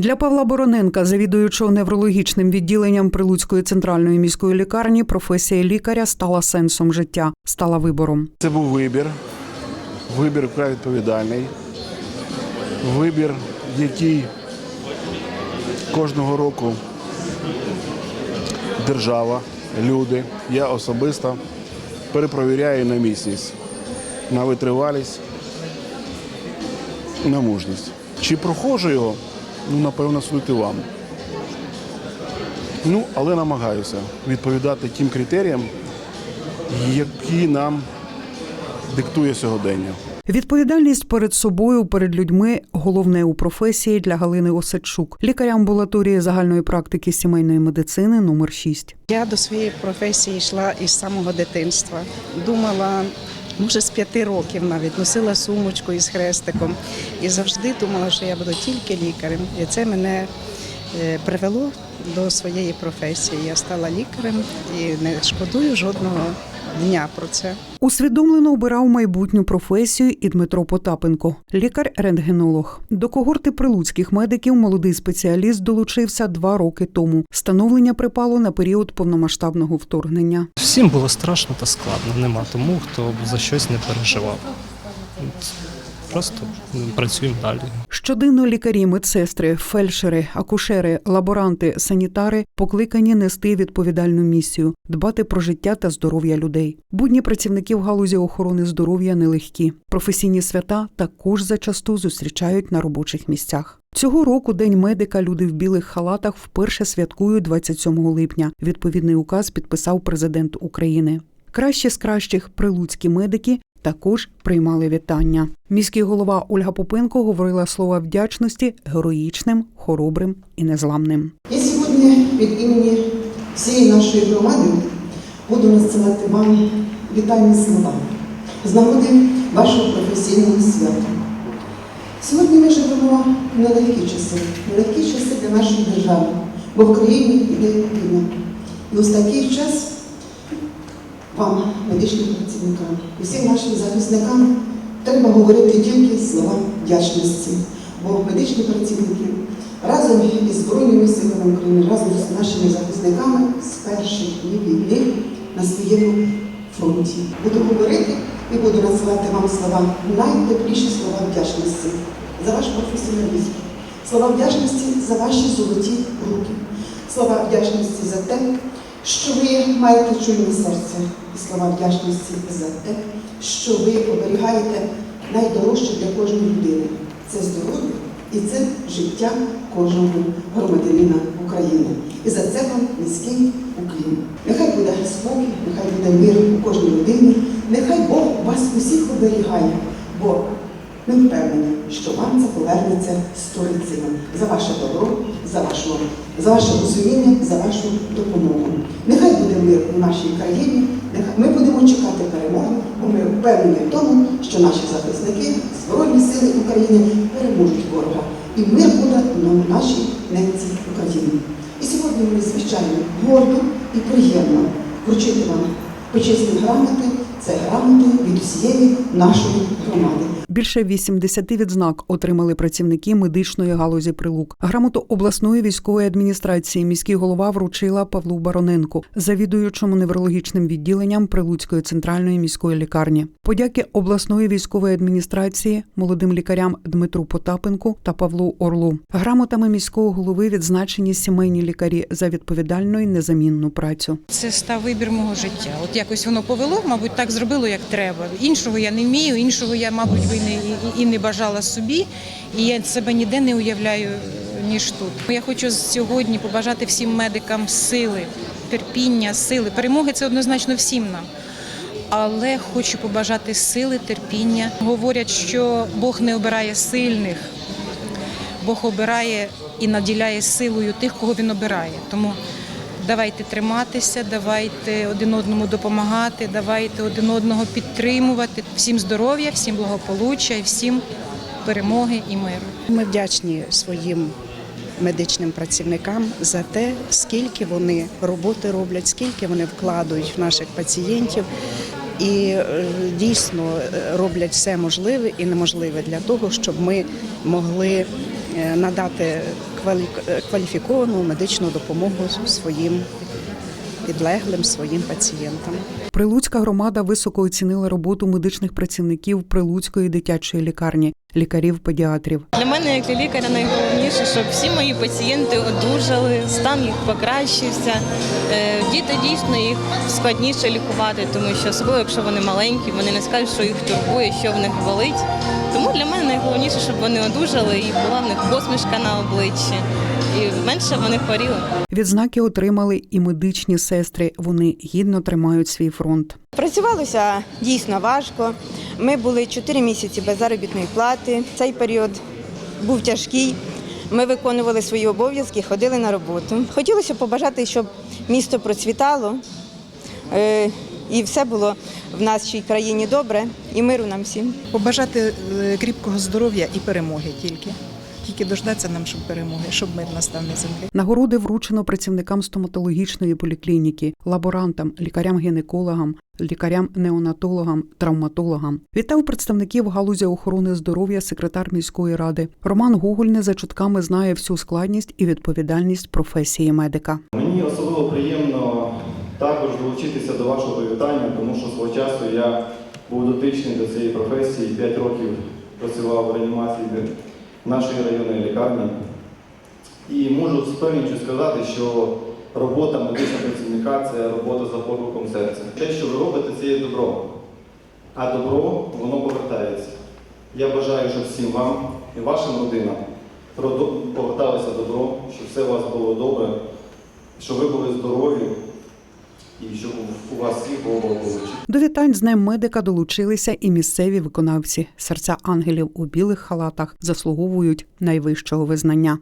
Для Павла Бороненка, завідуючого неврологічним відділенням Прилуцької центральної міської лікарні, професія лікаря стала сенсом життя, стала вибором. Це був вибір. Вибір вкрай відповідальний. Вибір, який кожного року держава, люди, я особисто перепровіряю на міцність, на витривалість, на мужність. Чи проходжу його? Ну, напевно, судити вам. Ну, але намагаюся відповідати тим критеріям, які нам диктує сьогодення. Відповідальність перед собою, перед людьми головне у професії для Галини Осадчук, лікаря амбулаторії загальної практики сімейної медицини номер 6. Я до своєї професії йшла із самого дитинства. Думала, може, з п'яти років навіть носила сумочку із хрестиком і завжди думала, що я буду тільки лікарем. І це мене е, привело до своєї професії. Я стала лікарем і не шкодую жодного дня про це. Усвідомлено обирав майбутню професію і Дмитро Потапенко, лікар-рентгенолог. До когорти прилуцьких медиків молодий спеціаліст долучився два роки тому. Становлення припало на період повномасштабного вторгнення. Всім було страшно та складно. Нема тому, хто за щось не переживав. Просто працюємо далі. Щоденно лікарі, медсестри, фельдшери, акушери, лаборанти, санітари покликані нести відповідальну місію, дбати про життя та здоров'я людей. Будні працівників галузі охорони здоров'я нелегкі. Професійні свята також зачасту зустрічають на робочих місцях. Цього року День медика люди в білих халатах вперше святкують 27 липня. Відповідний указ підписав президент України. Кращі з кращих прилуцькі медики також приймали вітання. Міський голова Ольга Попенко говорила слова вдячності героїчним, хоробрим і незламним. Я сьогодні від імені всієї нашої громади буду надсилати вам вітальні слова з нагоди вашого професійного свята. Сьогодні ми живемо в нелегкі часи, нелегкі часи для нашої держави, бо в країні йде війна. І ось такий час вам, медичним працівникам, і всім нашим захисникам треба говорити тільки слова вдячності, бо медичні працівники разом із Збройними силами України, разом з нашими захисниками з перших днів війни на своєму фронті. Буду говорити і буду надсилати вам слова, найтепліші слова вдячності за ваш професіоналізм, слова вдячності за ваші золоті руки, слова вдячності за те, що ви маєте чуйне серце, і слова вдячності за те, що ви оберігаєте найдорожче для кожної людини це здоров'я і це життя кожного громадянина України. І за це вам низький уклін. Нехай буде спокій, нехай буде мир у кожній людині, нехай Бог вас усіх оберігає, бо ми впевнені, що вам це повернеться сторицею за ваше добро, за, вашу, за ваше розуміння, за вашу допомогу. Нехай буде мир у нашій країні, ми будемо чекати перемоги, бо ми впевнені в тому, що наші захисники, Збройні сили України переможуть ворога. І мир буде на нашій ненці України. І сьогодні ми, звичайно, гордо і приємно вручити вам почесні грамоти. Це грамоти від усієї нашої громади. Більше 80 відзнак отримали працівники медичної галузі Прилук. Грамоту обласної військової адміністрації міський голова вручила Павлу Бароненку, завідуючому неврологічним відділенням Прилуцької центральної міської лікарні. Подяки обласної військової адміністрації молодим лікарям Дмитру Потапенку та Павлу Орлу. Грамотами міського голови відзначені сімейні лікарі за відповідальну і незамінну працю. Це став вибір мого життя. От якось воно повело, мабуть, так зробило, як треба. Іншого я не вмію, іншого я, мабуть, би не, і, не бажала собі. І я себе ніде не уявляю, ніж тут. Я хочу сьогодні побажати всім медикам сили, терпіння, сили. Перемоги це однозначно всім нам. Але хочу побажати сили, терпіння. Говорять, що Бог не обирає сильних, Бог обирає і наділяє силою тих, кого він обирає. Тому давайте триматися, давайте один одному допомагати, давайте один одного підтримувати. Всім здоров'я, всім благополуччя і всім перемоги і миру. Ми вдячні своїм медичним працівникам за те, скільки вони роботи роблять, скільки вони вкладають в наших пацієнтів. І е, дійсно е, роблять все можливе і неможливе для того, щоб ми могли е, надати кваліфіковану медичну допомогу своїм підлеглим, своїм пацієнтам. Прилуцька громада високо оцінила роботу медичних працівників Прилуцької дитячої лікарні, лікарів-педіатрів. Для мене, як для лікаря, найголовніше, щоб всі мої пацієнти одужали, стан їх покращився. Е, Діти дійсно їх складніше лікувати, тому що особливо, якщо вони маленькі, вони не скажуть, що їх турбує, що в них болить. Тому для мене найголовніше, щоб вони одужали і була в них посмішка на обличчі, і менше вони хворіли. Відзнаки отримали і медичні сестри. Вони гідно тримають свій фронт. Працювалося дійсно важко. Ми були 4 місяці без заробітної плати. Цей період був тяжкий. Ми виконували свої обов'язки, ходили на роботу. Хотілося побажати, щоб місто процвітало е, і все було в нашій країні добре і миру нам всім. Побажати е, кріпкого здоров'я і перемоги тільки. Тільки дождатися нам, щоб перемоги, щоб мир настав на землі. Нагороди вручено працівникам стоматологічної поліклініки, лаборантам, лікарям-гінекологам, лікарям-неонатологам, травматологам. Вітав представників галузі охорони здоров'я секретар міської ради. Роман Гугульне за чутками знає всю складність і відповідальність професії медика. Мені особливо приємно також долучитися до вашого привітання, тому що свого часу я був дотичний до цієї професії, 5 років працював в реанімації нашої районної лікарні. І можу з певністю сказати, що робота медичного працівника це робота за покликом серця. Те, що ви робите, це є добро. А добро, воно повертається. Я бажаю, щоб всім вам і вашим родинам поверталося добро, щоб все у вас було добре, щоб ви були здорові і у вас всіх. До вітань з ним медика долучилися і місцеві виконавці. Серця ангелів у білих халатах заслуговують найвищого визнання.